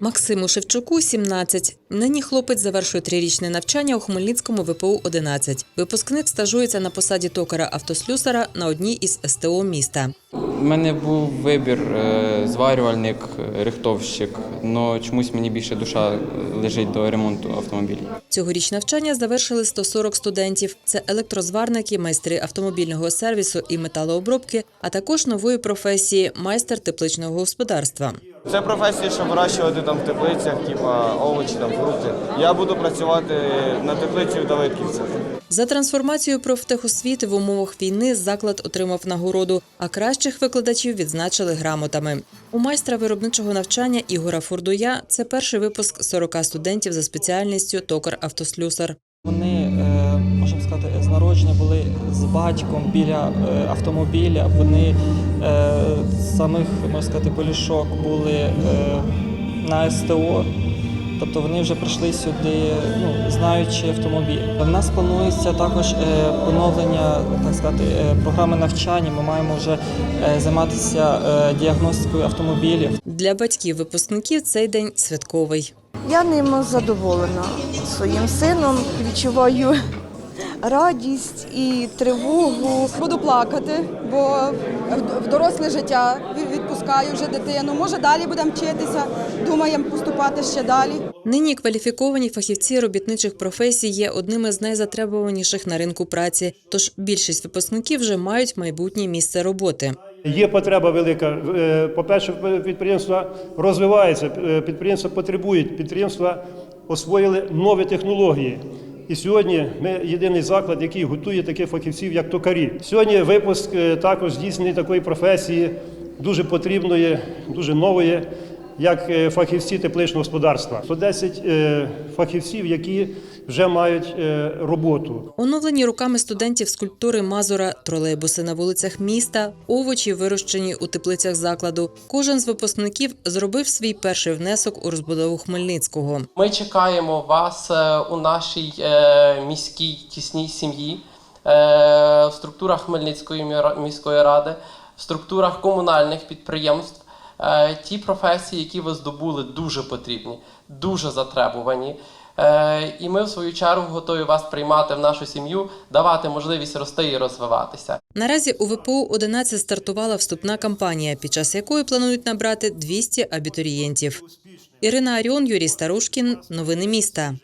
Максиму Шевчуку 17. Нині хлопець завершує трирічне навчання у Хмельницькому ВПУ 11. Випускник стажується на посаді токара автослюсара на одній із СТО міста. У мене був вибір е, зварювальник, рихтовщик, але чомусь мені більше душа лежить до ремонту автомобілів. Цьогоріч навчання завершили 140 студентів. Це електрозварники, майстри автомобільного сервісу і металообробки, а також нової професії майстер тепличного господарства. Це професія, щоб вирощувати там в теплицях, типа овочі, там фрукти. Я буду працювати на теплиці в Давидківцях. За трансформацію профтехосвіти в умовах війни заклад отримав нагороду, а кращих викладачів відзначили грамотами. У майстра виробничого навчання Ігора Фурдуя це перший випуск 40 студентів за спеціальністю токар-автослюсар. Вони, сказати, з народження були з батьком біля е, автомобіля. Вони е, з самих, можна сказати, полішок були е, на СТО. Тобто вони вже прийшли сюди, ну, знаючи автомобіль. В нас планується також е, поновлення так сказати, е, програми навчання. Ми маємо вже е, займатися е, діагностикою автомобілів. Для батьків випускників цей день святковий. Я ним задоволена своїм сином. Відчуваю радість і тривогу. Буду плакати, бо в- доросле життя від- відпускаю вже дитину. Може, далі будемо вчитися, думаємо поступати ще далі. Нині кваліфіковані фахівці робітничих професій є одними з найзатребуваніших на ринку праці. Тож більшість випускників вже мають майбутнє місце роботи. Є потреба велика. Е, По-перше, підприємства розвиваються, е, підприємства потребують, підприємства освоїли нові технології. І сьогодні ми єдиний заклад, який готує таких фахівців, як токарі. Сьогодні випуск е, також здійснений такої професії, дуже потрібної, дуже нової, як е, фахівці тепличного господарства. 110 е, фахівців, які вже мають е, роботу. Оновлені руками студентів скульптури Мазура, тролейбуси на вулицях міста, овочі, вирощені у теплицях закладу. Кожен з випускників зробив свій перший внесок у розбудову Хмельницького. Ми чекаємо вас у нашій міській тісній сім'ї, в структурах Хмельницької міської ради, в структурах комунальних підприємств. Е, Ті професії, які ви здобули, дуже потрібні, дуже затребувані. Е, І ми, в свою чергу, готові вас приймати в нашу сім'ю, давати можливість рости і розвиватися. Наразі у ВПУ 11 стартувала вступна кампанія, під час якої планують набрати 200 абітурієнтів. Ірина Аріон, Юрій Старушкін. Новини міста.